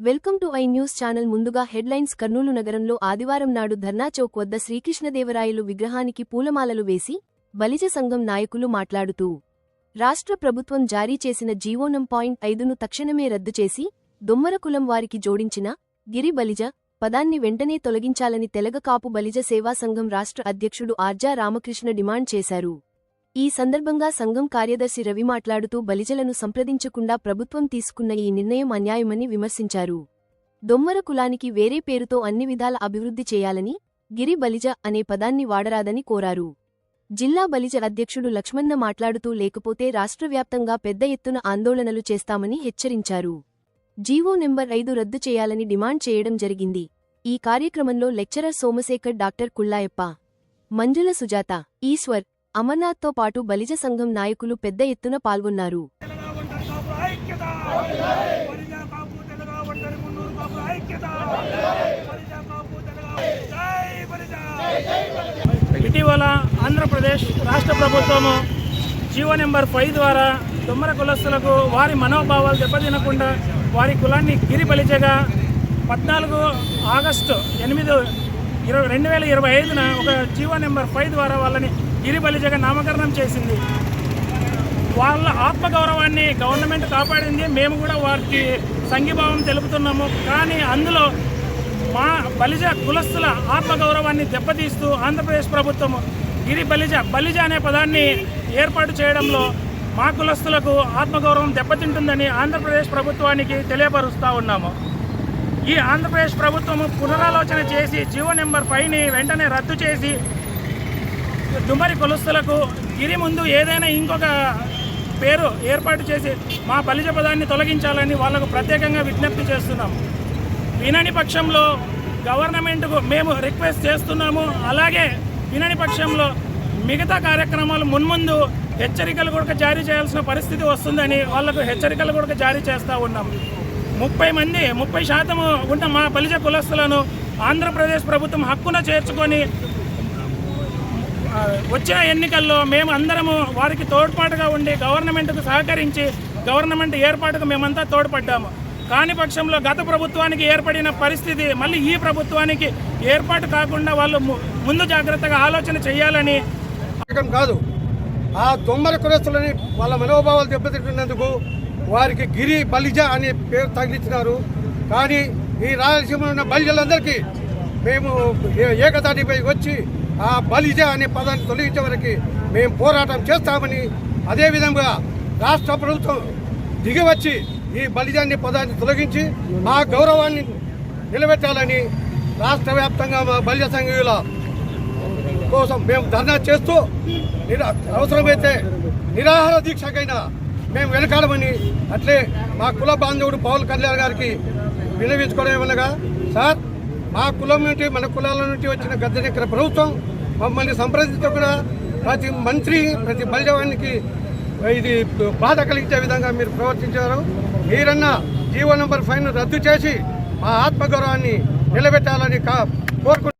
Welcome to I news channel. ముందుగా headlines Kurnool నగరంలో ఆదివారం నాడు ధర్నా చౌక్ వద్ద శ్రీకృష్ణదేవరాయలు విగ్రహానికి పూలమాలలు వేసి బలిజ సంఘం నాయకులు మాట్లాడుతూ రాష్ట్ర ప్రభుత్వం జారీ చేసిన జీవోనం పాయింట్ ఐదును తక్షణమే రద్దు చేసి దొమ్మరకులం వారికి జోడించిన గిరి బలిజ పదాన్ని వెంటనే తొలగించాలని తెలగ కాపు బలిజ సేవా సంఘం రాష్ట్ర అధ్యక్షుడు ఆర్జా రామకృష్ణ డిమాండ్ చేశారు. ఈ సందర్భంగా సంఘం కార్యదర్శి రవి మాట్లాడుతూ బలిజలను సంప్రదించకుండా ప్రభుత్వం తీసుకున్న ఈ నిర్ణయం అన్యాయమని విమర్శించారు. దొమ్మర కులానికి వేరే పేరుతో అన్ని విధాల అభివృద్ధి చేయాలని గిరి బలిజ అనే పదాన్ని వాడరాదని కోరారు. జిల్లా బలిజ అధ్యక్షుడు లక్ష్మణ మాట్లాడుతూ లేకపోతే రాష్ట్రవ్యాప్తంగా పెద్ద ఎత్తున ఆందోళనలు చేస్తామని హెచ్చరించారు. జీవో నెంబర్ ఐదు రద్దు చేయాలని డిమాండ్ చేయడం జరిగింది. ఈ కార్యక్రమంలో లెక్చరర్ సోమశేఖర్ డాక్టర్ కుల్లాయప్ప మంజుల సుజాత ఈశ్వర్ అమర్నాథ్తో పాటు బలిజ సంఘం నాయకులు పెద్ద ఎత్తున పాల్గొన్నారు. ఇటీవల ఆంధ్రప్రదేశ్ రాష్ట్ర ప్రభుత్వము జీవో నెంబర్ ఫైవ్ ద్వారా దుమ్మర కులస్తులకు వారి మనోభావాలు దెబ్బతినకుండా వారి కులాన్ని గిరి బలిజగా పద్నాలుగు ఆగస్టు ఎనిమిది ఇరవై రెండు వేల ఇరవై ఐదున ఒక జీవో నెంబర్ ఫైవ్ ద్వారా వాళ్ళని గిరిబలిజగా నామకరణం చేసింది. వాళ్ళ ఆత్మగౌరవాన్ని గవర్నమెంట్ కాపాడింది. మేము కూడా వారికి సంఘీభావం తెలుపుతున్నాము. కానీ అందులో మా బలిజ కులస్తుల ఆత్మగౌరవాన్ని దెబ్బతీస్తూ ఆంధ్రప్రదేశ్ ప్రభుత్వం గిరి బలిజ బలిజ అనే పదాన్ని ఏర్పాటు చేయడంలో మా కులస్తులకు ఆత్మగౌరవం దెబ్బతింటుందని ఆంధ్రప్రదేశ్ ప్రభుత్వానికి తెలియపరుస్తూ ఉన్నాము. ఈ ఆంధ్రప్రదేశ్ ప్రభుత్వము పునరాలోచన చేసి జీవో నెంబర్ ఫైవ్ని వెంటనే రద్దు చేసి దుమ్మరి కొలుస్తులకు గిరి ముందు ఏదైనా ఇంకొక పేరు ఏర్పాటు చేసి మా బలిజ పదాన్ని తొలగించాలని వాళ్ళకు ప్రత్యేకంగా విజ్ఞప్తి చేస్తున్నాం వినని పక్షంలో గవర్నమెంట్కు మేము రిక్వెస్ట్ చేస్తున్నాము. అలాగే వినని పక్షంలో మిగతా కార్యక్రమాలు మున్ముందు హెచ్చరికలు కూడా జారీ చేయాల్సిన పరిస్థితి వస్తుందని వాళ్ళకు హెచ్చరికలు కూడా జారీ చేస్తూ ఉన్నాము ముప్పై మంది ముప్పై శాతము ఉన్న మా బలిజ కులస్తులను ఆంధ్రప్రదేశ్ ప్రభుత్వం హక్కున చేర్చుకొని వచ్చిన ఎన్నికల్లో మేము అందరము వారికి తోడ్పాటుగా ఉండి గవర్నమెంట్కు సహకరించి గవర్నమెంట్ ఏర్పాటుకు మేమంతా తోడ్పడ్డాము. కాని పక్షంలో గత ప్రభుత్వానికి ఏర్పడిన పరిస్థితి మళ్ళీ ఈ ప్రభుత్వానికి ఏర్పాటు కాకుండా వాళ్ళు ముందు జాగ్రత్తగా ఆలోచన చేయాలని కాదు. ఆ దొమ్మల కులస్తులని వాళ్ళ మనోభావాలు దెబ్బతింటున్నందుకు వారికి గిరి బలిజ అనే పేరు తగిలించినారు. కానీ ఈ రాయలసీమలో ఉన్న బలిజలందరికీ మేము ఏ- ఏకతాటిపై వచ్చి ఆ బలిజ అనే పదాన్ని తొలగించే వరకు మేము పోరాటం చేస్తామని అదేవిధంగా రాష్ట్ర ప్రభుత్వం దిగివచ్చి ఈ బలిజాన్ని పదాన్ని తొలగించి మా గౌరవాన్ని నిలబెట్టాలని రాష్ట్ర వ్యాప్తంగా మా బలిజ సంఘీయుల కోసం మేము ధర్నా చేస్తూ నిరా అవసరమైతే నిరాహార దీక్షకైనా మేము వెనకాడమని అట్లే మా కుల బాంధవుడు పవన్ కళ్యాణ్ గారికి వినవించుకోవడం ఏమనగా సార్ మా కులం నుండి మన కులాల నుండి వచ్చిన గద్దెనెక్కర ప్రభుత్వం మమ్మల్ని సంప్రదించకుండా ప్రతి మంత్రి ప్రతి బలిజవానికి ఇది బాధ కలిగించే విధంగా మీరు ప్రవర్తించారు. మీరన్నా జీవో నెంబర్ ఫైవ్ రద్దు చేసి మా ఆత్మగౌరవాన్ని నిలబెట్టాలని కా కోరుకుంటున్నాను